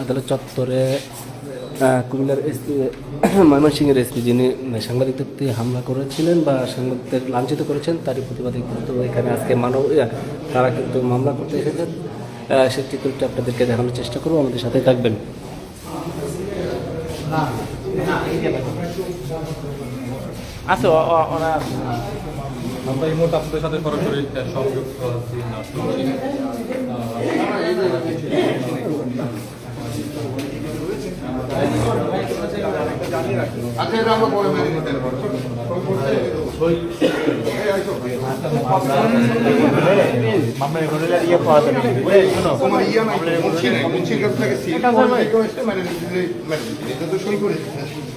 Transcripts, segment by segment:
আদালত চত্বরে কুমিল্লার এসপি ময়মনসিংহের এসপি যিনি সাংবাদিকদের হামলা করেছিলেন বা সাংবাদিকদের লাঞ্ছিত করেছেন, তারই প্রতিবাদে কিন্তু এখানে আজকে মানব তারা কিন্তু মামলা করতে এসেছেন। সেই চিত্রটি আপনাদেরকে দেখানোর চেষ্টা করব, আমাদের সাথে থাকবেন আছে সাথে আচ্ছা এটা আমরা পরে মেনে নিতে পারব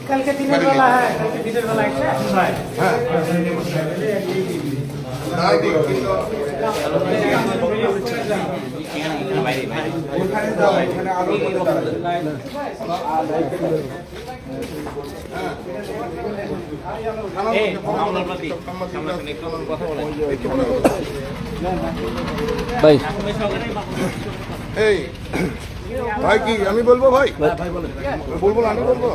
কালকে দিনের বেলা কালকে দিনের বেলা একটা হ্যাঁ। কিন্তু ভাই। এই ভাই কি আমি বলব ভাই? বলব না, আমি বলব?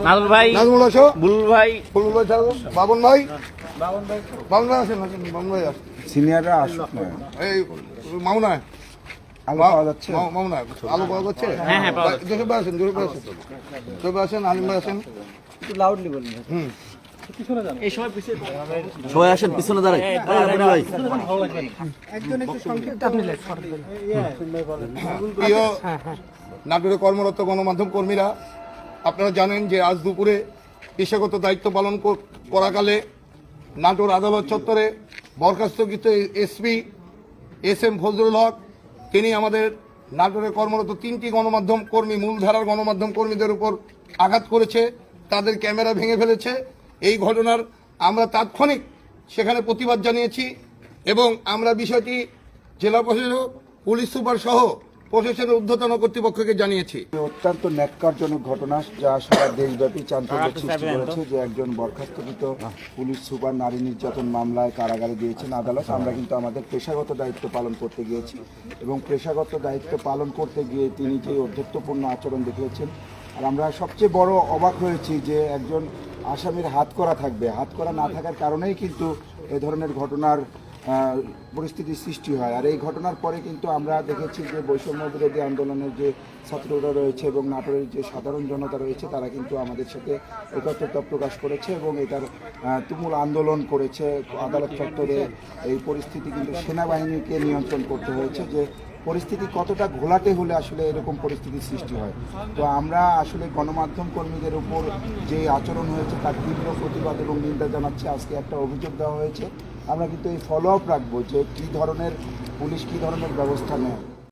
নাজুল ভাই নাজমুল আসো। বুলবুল ভাই। ফুলবুল ভাই বাবন ভাই। সিনিয়ররা আসুক না। এই আলো পাওয়া যাচ্ছে? মা- আলো পাওয়া যাচ্ছে। হ্যাঁ, হ্যাঁ, পাওয়া আসেন আসেন আসেন আলিম আসেন সবাই আসেন পিছনে দাঁড়াই ভাই করবেন প্রিয় নাটোরে কর্মরত গণমাধ্যম কর্মীরা আপনারা জানেন যে আজ দুপুরে পেশাগত দায়িত্ব পালন কর- করাকালে নাটোর আদালত চত্বরে বরখাস্তকৃত SP S M Fazlul Haque, তিনি আমাদের নাটোরে কর্মরত তিনটি গণমাধ্যম কর্মী, মূলধারার গণমাধ্যম কর্মীদের উপর আঘাত করেছে, তাদের ক্যামেরা ভেঙে ফেলেছে। এই ঘটনার আমরা তাৎক্ষণিক সেখানে প্রতিবাদ জানিয়েছি এবং আমরা বিষয়টি জেলা প্রশাসক, পুলিশ সুপার সহ প্রশাসনের ঊর্ধ্বতন কর্তৃপক্ষকে জানিয়েছি। অত্যন্ত ন্যাক্কারজনক ঘটনা যা সারা দেশব্যাপী চাঞ্চল্য সৃষ্টি করেছে যে একজন বরখাস্তকৃত পুলিশ সুপার নারী নির্যাতন মামলায় কারাগারে দিয়েছেন আদালত। আমরা কিন্তু আমাদের পেশাগত দায়িত্ব পালন করতে গিয়েছি এবং পেশাগত দায়িত্ব পালন করতে গিয়ে তিনি যে অধ্যত্বপূর্ণ আচরণ দেখিয়েছেন আর আমরা সবচেয়ে বড় অবাক হয়েছি যে একজন আসামির হাত করা থাকবে। হাত করা না থাকার কারণেই কিন্তু এ ধরনের ঘটনার পরিস্থিতির সৃষ্টি হয়। আর এই ঘটনার পরে কিন্তু আমরা দেখেছি যে বৈষম্য বিরোধী আন্দোলনের যে ছাত্ররা রয়েছে এবং নাটোরের যে সাধারণ জনতা রয়েছে, তারা কিন্তু আমাদের সাথে একত্রতা প্রকাশ করেছে এবং এটার তুমুল আন্দোলন করেছে। আদালত চত্বরে এই পরিস্থিতি কিন্তু সেনাবাহিনীকে নিয়ন্ত্রণ করতে হয়েছে যে পরিস্থিতি কতটা ঘোলাটে হলে আসলে এরকম পরিস্থিতির সৃষ্টি হয়। তো আমরা আসলে গণমাধ্যম কর্মীদের উপর যে আচরণ হয়েছে, তার তীব্র প্রতিবাদ এবং নিন্দা জানাচ্ছি। আজকে একটা অভিযোগ দেওয়া হয়েছে আমরা কিন্তু এই ফলো আপ রাখব যে কী ধরনের পুলিশ কী ধরনের ব্যবস্থা নেয়।